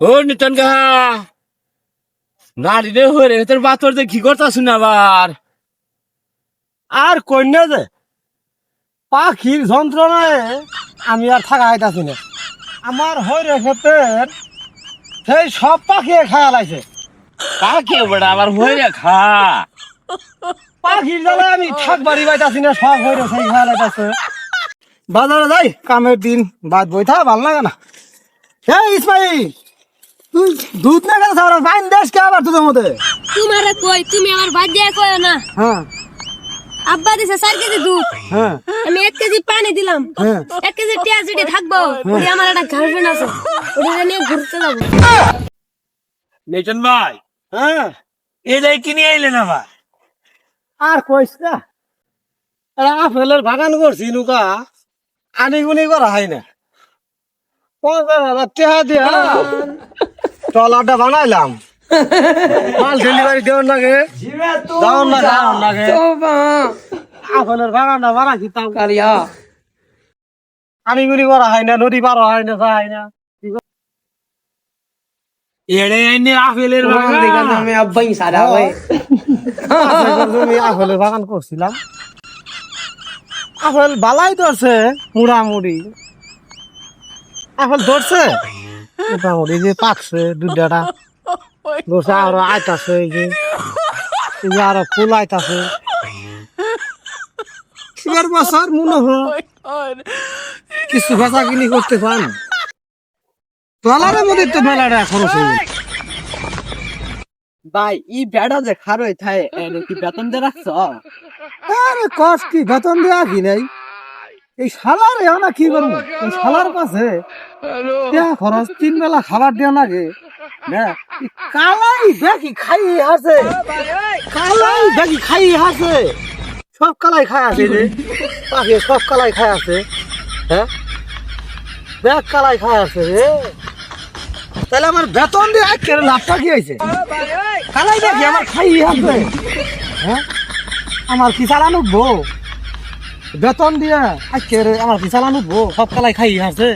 ও নিতন গা। নারী রে তোর বাতর যে আবার। আর কন্যা যে পাখির যন্ত্রণায় আমি আর থাকা হইতাছি না। আমার ক্ষেত্রের সেই সব পাখি খায়া লাইছে। কাকে বড় আবার খা। পাখির আমি থাকবারই পাইতাছি না সব হইরে সেই খায়া লাইতাছে। বাজারে যাই কামের দিন বাদ বই থাকা ভালো লাগে না। এই ইসমাইল! তুই দুধ না গেছে আমার বাইন দেশ কে আবার তোদের মধ্যে? তোমারে কই তুমি আমার ভাই দিয়ে কই না। হ্যাঁ। আব্বা দিছে চার কেজি দুধ। হ্যাঁ। আমি এক কেজি পানি দিলাম। হ্যাঁ। এক কেজি পেঁয়াজ যেটি থাকব। ওটি আমার একটা গার্লফ্রেন্ড আছে। ওটা নিয়ে ঘুরতে যাব। নিতন ভাই। হ্যাঁ। কিনে আইলেন আবার। আর কইস না। আপেলের বাগান করছি নুকা। আনিগুনি করা হয় না। পঞ্চাশ হাজার টাকা দিয়া। ট্রলারটা বানাইলাম। মাল ডেলিভারি দেওয়ার লাগে। দাওয়ার না দাওয়ার লাগে। আপেলের বাগানটা বানাইছি তাও আনিগুনি করা হয় না নদী পার হয় না যা হয় না। এড়ে আইনে আপেলের বাগান। আমি আব্বাই সারা ভাই পাঁচ আপেলের বাগান করছিলাম। আপেল বালাই ধরছে মুড়ামুড়ি আপেল ধরছে? মোটামুটি যে পাকছে দুটাটা ধরছে আরও আইতাছে এই যে। এই যে আরও ফুল আইতাছে। এবার মনে হয় কিছু বেচা কিনি করতে পান ডলারের মধ্যে তো মেলাটা খরচ হয়ে যায়। ভাই ই বেড়া যে কি বেতন দিয়ে রাখছ? আরে কস কি বেতন দেয়া নাই? এই শালার না কি করব এই শালার কাছে খরচ তিন বেলা খাবার দেওয়া লাগে। কালাই দেখি খাই আছে কালাই দেখি খাই আছে সব কালাই খাই আছে রে পাখি সব কালাই খাই আছে হ্যাঁ? দেখ কালাই খাই আছে রে। তাহলে আমার বেতন দিয়ে কেন লাভটা কি হয়েছে? কালাই দেখি আমার খাই আছে হ্যাঁ? আমার কি চালানো বউ বেতন দিয়ে আজকে আমার চালানো বউ সব কালাই খাই আছে